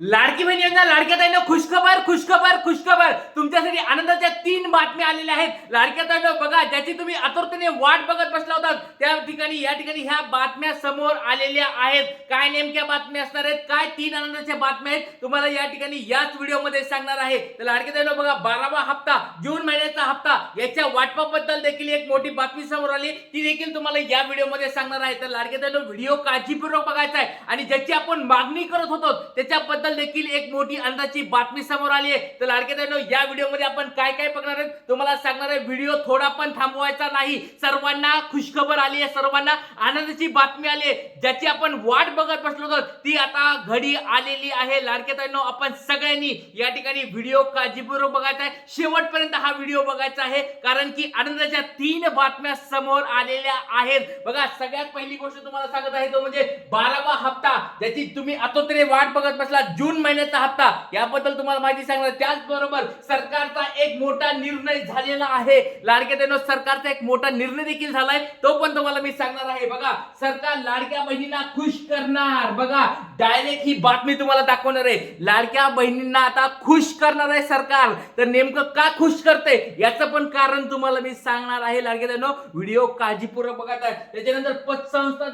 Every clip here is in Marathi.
लाडकी बहीण योजना लाडक्या ताईनं खुशखबर खुशखबर खुशखबर. तुमच्यासाठी आनंदाच्या तीन बातम्या आलेल्या आहेत. लाडक्या ताईनं बघा ज्याची तुम्ही आतुरतेने वाट बघत बसला होता त्या ठिकाणी या ठिकाणी ह्या बातम्या समोर आलेल्या आहेत. काय नेमक्या बातम्या असणार आहेत? काय तीन आनंदाच्या बातम्या आहेत? तुम्हाला या ठिकाणी याच व्हिडिओमध्ये सांगणार आहे. तर लाडक्या ताईनं बघा बारावा हप्ता जून महिन्याचा हप्ता याच्या वाटपाबद्दल देखील एक मोठी बातमी समोर आली. ती देखील तुम्हाला या व्हिडिओमध्ये सांगणार आहे. तर लाडक्या ताईनं व्हिडिओ काळजीपूर्वक बघायचा आहे. आणि ज्याची आपण मागणी करत होतो त्याच्याबद्दल देखील एक मोठी अंदाजची बातमी समोर आली आहे. तर लाडके ताईंनो, या व्हिडिओमध्ये आपण काय काय बघणार आहे तुम्हाला सांगणार आहे व्हिडिओ थोडा पण थांबवायचा नाही. सर्वांना खुशखबर आली आहे सर्वांना आनंदाची बातमी आली आहे. ज्याची आपण वाट बघत बसलो होतो ती आता घडी आलेली आहे. लाडके ताईंनो आपण सगळ्यांनी या ठिकाणी व्हिडिओ काळजीपूर्वक बघायचा आहे. शेवटपर्यंत हा व्हिडिओ बघायचा आहे कारण की आनंदाच्या तीन बातम्या समोर आलेल्या आहेत. बघा सगळ्यात पहिली गोष्ट तुम्हाला सांगत आहे तो म्हणजे बारावा हप्ता ज्याची तुम्ही आतोत्रे वाट बघत बसला जून महिन्याचा हप्ता याबद्दल तुम्हाला माहिती सांगणार त्याचबरोबर सरकारचा एक मोठा निर्णय झालेला आहे. लाडक्या देणं सरकारचा एक मोठा निर्णय देखील झालाय. तो पण तुम्हाला मी सांगणार आहे. बघा सरकार लाडक्या बहिणींना खुश करणार. बघा डायरेक्ट ही बातमी तुम्हाला दाखवणार आहे. लाडक्या बहिणींना आता खुश करणार आहे सरकार. तर नेमकं का खुश करते याचं पण कारण तुम्हाला मी सांगणार आहे. लाडक्या बहिणींनो, व्हिडिओ काळजीपूर्वक बघत आहे त्याच्यानंतर पतसंस्था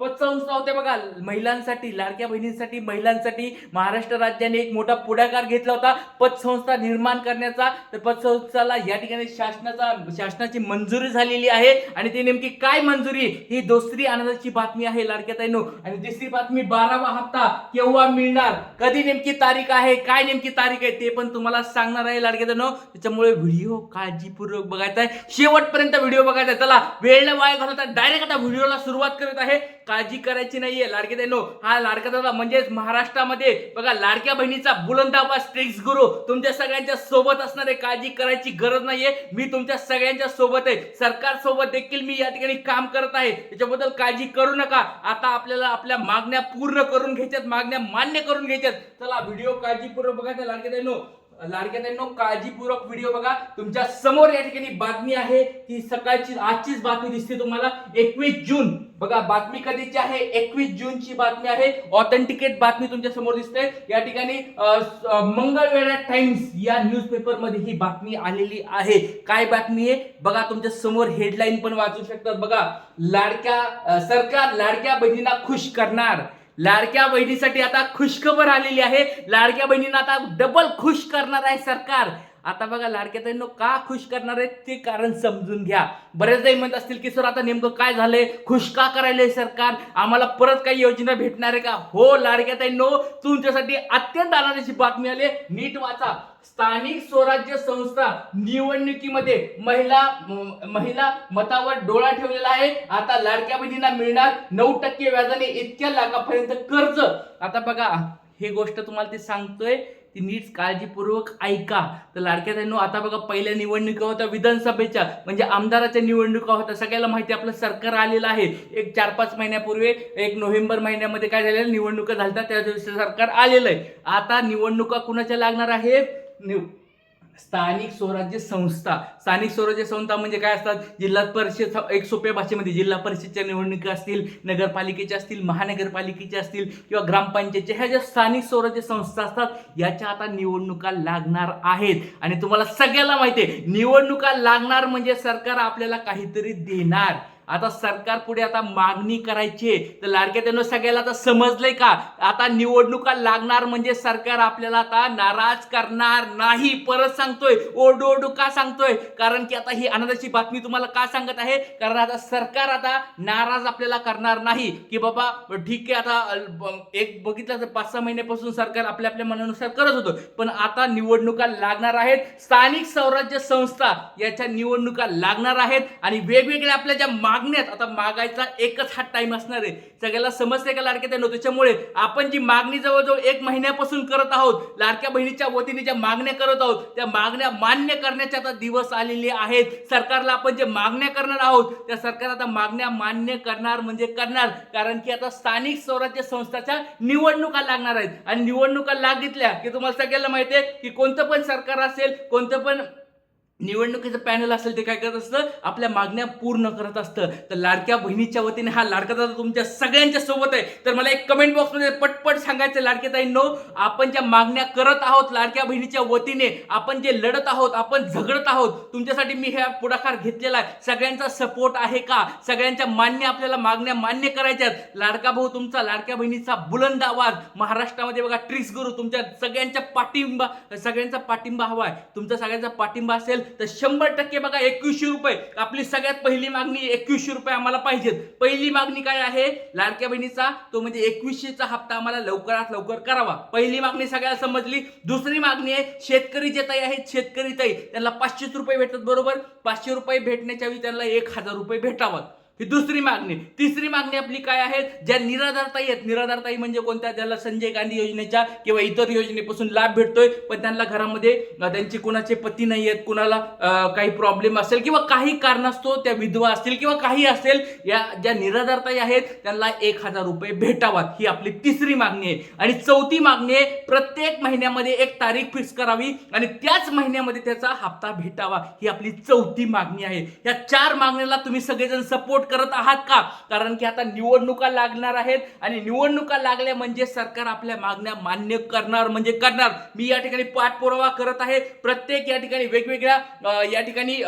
पतसंस्था होते बघा. महिलांसाठी लाडक्या बहिणींसाठी महिलांसाठी महाराष्ट्र राज्याने एक मोठा पुढाकार घेतला होता. पतसंस्था निर्माण करण्याचा. तर पतसंस्थाला या ठिकाणी शासनाचा शासनाची मंजुरी झालेली आहे. आणि ती नेमकी काय मंजुरी? ही दुसरी आनंदाची बातमी आहे लाडक्या ताईनो. आणि तिसरी बातमी बारावा हप्ता केव्हा मिळणार? कधी नेमकी तारीख आहे? काय नेमकी तारीख आहे? ते पण तुम्हाला सांगणार आहे लाडक्या ताईनो. त्याच्यामुळे व्हिडिओ काळजीपूर्वक बघायचा आहे. शेवटपर्यंत व्हिडिओ बघायचा आहे. चला वेळ न वाया घालवता डायरेक्ट आता व्हिडिओला सुरुवात करत आहे. काळजी करायची नाहीये. लाडके ताईनो हा लाडका दादा म्हणजेच महाराष्ट्रामध्ये बघा लाडक्या बहिणीचा बुलंदाबाद स्ट्रिक्स गुरु तुमच्या सगळ्यांच्या सोबत असणार आहे काळजी करायची गरज नाहीये. मी तुमच्या सगळ्यांच्या सोबत आहे. सरकार सोबत देखील मी या ठिकाणी काम करत आहे. त्याच्याबद्दल काळजी करू नका. आता आपल्याला आपल्या मागण्या पूर्ण करून घ्यायच्यात मागण्या मान्य करून घ्यायच्यात. चला व्हिडिओ काळजीपूर्वक बघायचा लाडके ताईनो लाडक्या काळजीपूर्वक व्हिडिओ बघा. तुमच्यासमोर या ठिकाणी बातमी आहे. ती सकाळची आजचीच बातमी दिसते तुम्हाला. एकवीस जून. बघा बातमी कधीची आहे? एकवीस जूनची बातमी आहे. ऑथेंटिकेट बातमी तुमच्यासमोर दिसते. या ठिकाणी मंगळवेळा मंगळवेढा टाइम्स या न्यूजपेपरमध्ये ही बातमी आलेली आहे. काय बातमी आहे? बघा तुमच्यासमोर हेडलाईन पण वाचू शकतात. बघा लाडक्या सरकार लाडक्या बहिणींना खुश करणार. लाडक्या बहिणीसाठी आता खुशखबर आलेली आहे. लाडक्या बहिणींना आता डबल खुश करणार आहे सरकार. आता बघा लाडक्या ताईंनो का खुश करणार आहे ते कारण समजून घ्या. बरेच म्हणत असतील की सर आता नेमकं काय झालंय? खुश का करायलंय सरकार? आम्हाला परत काही योजना भेटणार आहे का? हो लाडक्या ताईंनो तुमच्यासाठी अत्यंत आनंदाची बातमी आली नीट वाचा. स्थानिक स्वराज्य संस्था निवडणुकीमध्ये महिला महिला मतावर डोळा ठेवलेला आहे. आता लाडक्या बहिणींना मिळणार नऊ टक्के व्याजाने इतक्या लाखापर्यंत कर्ज. आता बघा हे गोष्ट तुम्हाला ते सांगतोय. ती नीट काळजीपूर्वक ऐका. तर लाडक्या ताईंनो आता बघा पहिल्या निवडणुका होत्या विधानसभेच्या. म्हणजे आमदाराच्या निवडणुका होत्या. सगळ्याला माहिती आपलं सरकार आलेलं आहे. एक चार पाच महिन्यापूर्वी एक नोव्हेंबर महिन्यामध्ये काय झालेलं? निवडणुका झाल्या. त्या दिवशी सरकार आलेलं आहे. आता निवडणुका कुणाच्या लागणार आहे निव- स्थानिक स्वराज्य संस्था. स्थानिक स्वराज्य संस्था म्हणजे काय असतात? जिल्हा परिषद एक सोप्या भाषेमध्ये जिल्हा परिषदच्या निवडणुका असतील नगरपालिकेच्या असतील महानगरपालिकेच्या असतील किंवा ग्रामपंचायतच्या ह्या ज्या स्थानिक स्वराज्य संस्था असतात याच्या आता निवडणुका लागणार आहेत. आणि तुम्हाला सगळ्याला माहिती आहे निवडणुका लागणार म्हणजे सरकार आपल्याला काहीतरी देणार. आता सरकार पुढे आता मागणी करायची आहे. तर लाडक्या त्यांना सगळ्याला आता समजलंय का? आता निवडणुका लागणार म्हणजे सरकार आपल्याला आता नाराज करणार नाही. परत सांगतोय ओढू का सांगतोय? कारण की आता ही आनंदाची बातमी तुम्हाला का सांगत आहे? कारण आता सरकार आता नाराज आपल्याला करणार नाही. की बाबा ठीक आहे आता एक बघितलं तर पाच सहा महिन्यापासून सरकार आपल्या आपल्या मनानुसार करत होतं. पण आता निवडणुका लागणार आहेत. स्थानिक स्वराज्य संस्था याच्या निवडणुका लागणार आहेत. आणि वेगवेगळ्या आपल्या ज्या मागण्यात आता मागायचा एकच हा टाइम असणार आहे. सगळ्याला समजते का लाडक्या त्यानं त्याच्यामुळे आपण जी मागणी जवळजवळ एक महिन्यापासून करत आहोत लाडक्या बहिणीच्या वतीने ज्या मागण्या करत आहोत त्या मागण्या मान्य करण्याचे आता दिवस आलेले आहेत. सरकारला आपण जे मागण्या करणार आहोत त्या सरकार आता मागण्या मान्य करणार म्हणजे करणार. कारण की आता स्थानिक स्वराज्य संस्थाच्या निवडणुका लागणार आहेत. आणि निवडणुका लागितल्या की तुम्हाला सगळ्याला माहिती आहे की कोणतं पण सरकार असेल कोणतं पण निवडणुकीचं पॅनल असेल ते काय करत असतं? आपल्या मागण्या पूर्ण करत असतं. तर लाडक्या बहिणीच्या वतीने हा लाडका दादा तुमच्या सगळ्यांच्या सोबत आहे. तर मला एक कमेंट बॉक्समध्ये पटपट सांगायचं लाडक्या ताईंनो. आपण ज्या मागण्या करत आहोत लाडक्या बहिणीच्या वतीने आपण जे लढत आहोत आपण झगडत आहोत तुमच्यासाठी मी ह्या पुढाकार घेतलेला आहे. सगळ्यांचा सपोर्ट आहे का? सगळ्यांच्या मान्य आपल्याला मागण्या मान्य करायच्यात लाडका भाऊ तुमचा लाडक्या बहिणीचा बुलंद आवाज. महाराष्ट्रामध्ये बघा ट्रिक्स गुरु तुमच्या सगळ्यांच्या पाठिंबा सगळ्यांचा पाठिंबा हवा आहे. तुमचा सगळ्यांचा पाठिंबा असेल तर शंभर टक्के बघा एकवीसशे रुपये. आपली सगळ्यात पहिली मागणी एकवीसशे रुपये आम्हाला पाहिजेत. पहिली मागणी काय आहे? लाडक्या बहिणीचा तो म्हणजे एकवीसशेचा हप्ता आम्हाला लवकरात लवकर करावा. पहिली मागणी सगळ्याला समजली. दुसरी मागणी आहे शेतकरी जे ताई आहेत शेतकरी ताई त्यांना पाचशेच रुपये भेटतात बरोबर? पाचशे रुपये भेटण्याच्या वेळी त्यांना एक हजार रुपये भेटावं. ही दुसरी मागणी. तिसरी मागणी आपली काय आहे? ज्या निराधारताई आहेत. निराधारताई म्हणजे कोणत्या? ज्याला संजय गांधी योजनेच्या किंवा इतर योजनेपासून लाभ भेटतोय. पण त्यांना घरामध्ये त्यांचे कुणाचे पती नाही आहेत कुणाला काही प्रॉब्लेम असेल किंवा काही कारणास्तव त्या विधवा असतील किंवा काही असेल या ज्या निराधारताई आहेत त्यांना एक हजार रुपये भेटावात. ही आपली तिसरी मागणी आहे. आणि चौथी मागणी आहे प्रत्येक महिन्यामध्ये एक तारीख फिक्स करावी आणि त्याच महिन्यामध्ये त्याचा हप्ता भेटावा. ही आपली चौथी मागणी आहे. या चार मागण्याला तुम्ही सगळेजण सपोर्ट करत आहात का? कारण की आता निवडणुका लागणार आहेत आणि निवडणुका लागल्या म्हणजे सरकार आपल्या मागण्या मान्य करणार म्हणजे करणार. मी या ठिकाणी पाठपुरावा करत आहे. प्रत्येक या ठिकाणी वेगवेगळ्या या ठिकाणी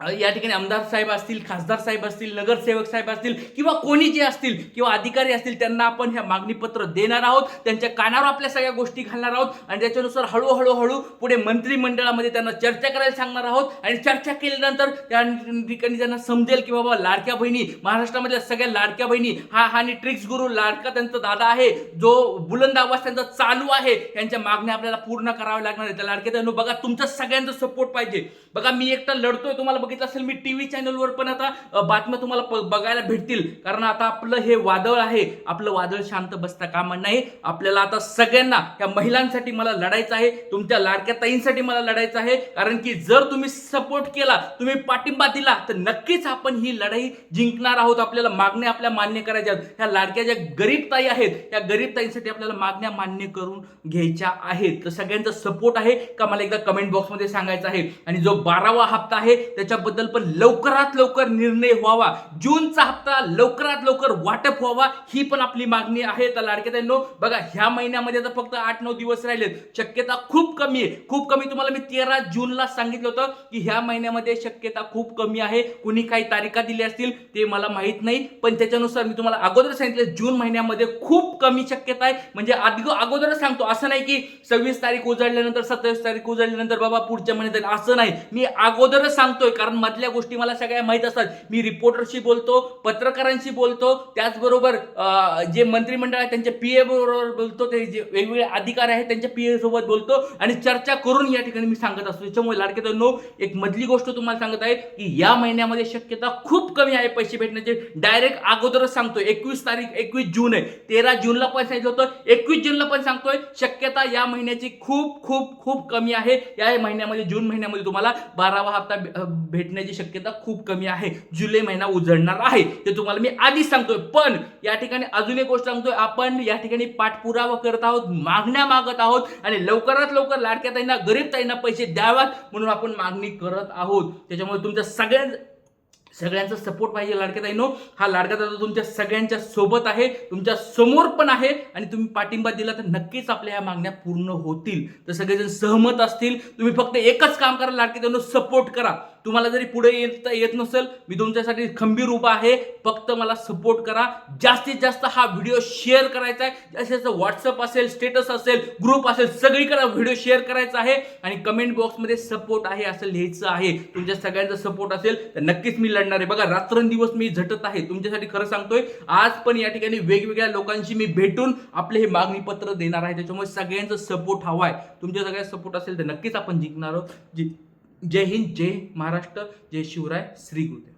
या ठिकाणी आमदार साहेब असतील खासदार साहेब असतील नगरसेवक साहेब असतील किंवा कोणी जे असतील किंवा अधिकारी असतील त्यांना आपण ह्या मागणीपत्र देणार आहोत त्यांच्या कानावर आपल्या सगळ्या गोष्टी घालणार आहोत आणि त्याच्यानुसार हळूहळू हळू पुढे मंत्रिमंडळामध्ये त्यांना चर्चा करायला सांगणार आहोत आणि चर्चा केल्यानंतर त्या ठिकाणी त्यांना समजेल की बाबा लाडक्या बहिणी महाराष्ट्रामधल्या सगळ्या लाडक्या बहिणी हा हा आणि ट्रिक्स गुरु लाडका त्यांचा दादा आहे जो बुलंद आवाज त्यांचा चालू आहे त्यांच्या मागण्या आपल्याला पूर्ण कराव्या लागणार आहे त्या लाडक्या त्यांना बघा तुमचा सगळ्यांचा सपोर्ट पाहिजे. बघा मी एकटा लढतोय तुम्हाला बघितलं असेल मी टीव्ही चॅनलवर पण आता बातम्या तुम्हाला बघायला भेटतील. कारण आता आपलं हे वादळ आहे आपलं वादळ शांत बसता कामा नाही. आपल्याला आता सगळ्यांना या महिलांसाठी मला लढायचं आहे तुमच्या लाडक्या ताईंसाठी मला लढायचं आहे. कारण की जर तुम्ही सपोर्ट केला तुम्ही पाठिंबा दिला तर नक्कीच आपण ही लढाई जिंकणार आहोत. आपल्याला मागण्या आपल्या मान्य करायच्या आहेत. ह्या लाडक्या ज्या गरीब ताई आहेत त्या गरीब ताईंसाठी आपल्याला मागण्या मान्य करून घ्यायच्या आहेत. तर सगळ्यांचा सपोर्ट आहे का मला एकदा कमेंट बॉक्समध्ये सांगायचं आहे. आणि जो बारावा हप्ता आहे त्याच्या त्याच्याबद्दल पण लवकरात लवकर निर्णय व्हावा. जूनचा हप्ता लवकरात लवकर वाटप व्हावा ही पण आपली मागणी आहे. तर लाडक्या ताईंनो बघा ह्या महिन्यामध्ये तर फक्त आठ नऊ दिवस राहिलेत. शक्यता खूप कमी आहे. खूप कमी तुम्हाला मी तेरा जूनला सांगितलं होतं की ह्या महिन्यामध्ये शक्यता खूप कमी आहे. कुणी काही तारीखा दिल्या असतील ते मला माहीत नाही. पण त्याच्यानुसार मी तुम्हाला अगोदर सांगितलं जून महिन्यामध्ये खूप कमी शक्यता आहे. म्हणजे अगो अगोदरच सांगतो असं नाही की सव्वीस तारीख उजळल्यानंतर सत्तावीस तारीख उजळल्यानंतर बाबा पुढच्या महिन्यात असं नाही. मी अगोदरच सांगतोय कारण मधल्या गोष्टी मला सगळ्या माहीत असतात. मी रिपोर्टरशी बोलतो पत्रकारांशी बोलतो. त्याचबरोबर जे मंत्रिमंडळ आहे त्यांच्या पी ए बरोबर बोलतो. ते जे वेगवेगळे अधिकारी आहेत त्यांच्या पी ए सोबत बोलतो. आणि चर्चा करून या ठिकाणी मी सांगत असतो. त्याच्यामुळे लाडके नो एक मधली गोष्ट तुम्हाला सांगत आहे की या महिन्यामध्ये शक्यता खूप कमी आहे पैसे भेटण्याचे. डायरेक्ट अगोदरच सांगतो एकवीस तारीख एकवीस जून आहे. तेरा जूनला पण सांगितलं होतं. एकवीस जूनला पण सांगतोय शक्यता या महिन्याची खूप खूप खूप कमी आहे. या महिन्यामध्ये जून महिन्यामध्ये तुम्हाला बारावा हप्ता भे- भेटण्याची शक्यता खूप कमी आहे. जुलै महिना उजळणार आहे. ते तुम्हाला मी आधीच सांगतोय. पण या ठिकाणी अजून एक गोष्ट सांगतोय. आपण या ठिकाणी पाठपुरावा करत आहोत मागण्या मागत आहोत आणि लवकरात लवकर लाडक्या ताईंना गरीब ताईंना पैसे द्यावात म्हणून आपण मागणी करत आहोत. त्याच्यामुळे तुमच्या सगळ्या सगळ्यांचा सपोर्ट पाहिजे लाडक्या ताईनो. हा लाडका दादा तुमच्या सगळ्यांच्या सोबत आहे तुमच्यासमोर पण आहे आणि तुम्ही पाठिंबा दिला तर नक्कीच आपल्या ह्या मागण्या पूर्ण होतील. तर सगळेजण सहमत असतील. तुम्ही फक्त एकच काम करा लाडके ताईनो सपोर्ट करा. तुम्हाला जरी पुढे येत येत नसेल मी तुमच्यासाठी खंबीर उभा आहे. फक्त मला सपोर्ट करा. जास्तीत जास्त हा व्हिडिओ शेअर करायचा आहे. जास्तीत जास्त व्हॉट्सअप असेल स्टेटस असेल ग्रुप असेल सगळीकडे व्हिडिओ शेअर करायचा आहे. आणि कमेंट बॉक्समध्ये सपोर्ट आहे असं लिहायचं आहे. तुमच्या सगळ्यांचा सपोर्ट असेल तर नक्कीच मी लढणार आहे. बघा रात्रंदिवस मी झटत आहे. तुमच्यासाठी खरं सांगतोय आज पण या ठिकाणी वेगवेगळ्या लोकांशी मी भेटून आपले हे मागणी पत्र देणार आहे. त्याच्यामुळे सगळ्यांचा सपोर्ट हवा आहे. तुमच्या सगळ्या सपोर्ट असेल तर नक्कीच आपण जिंकणार आहोत. जी जय हिंद जय महाराष्ट्र जय शिवराय श्री गुरुदेव.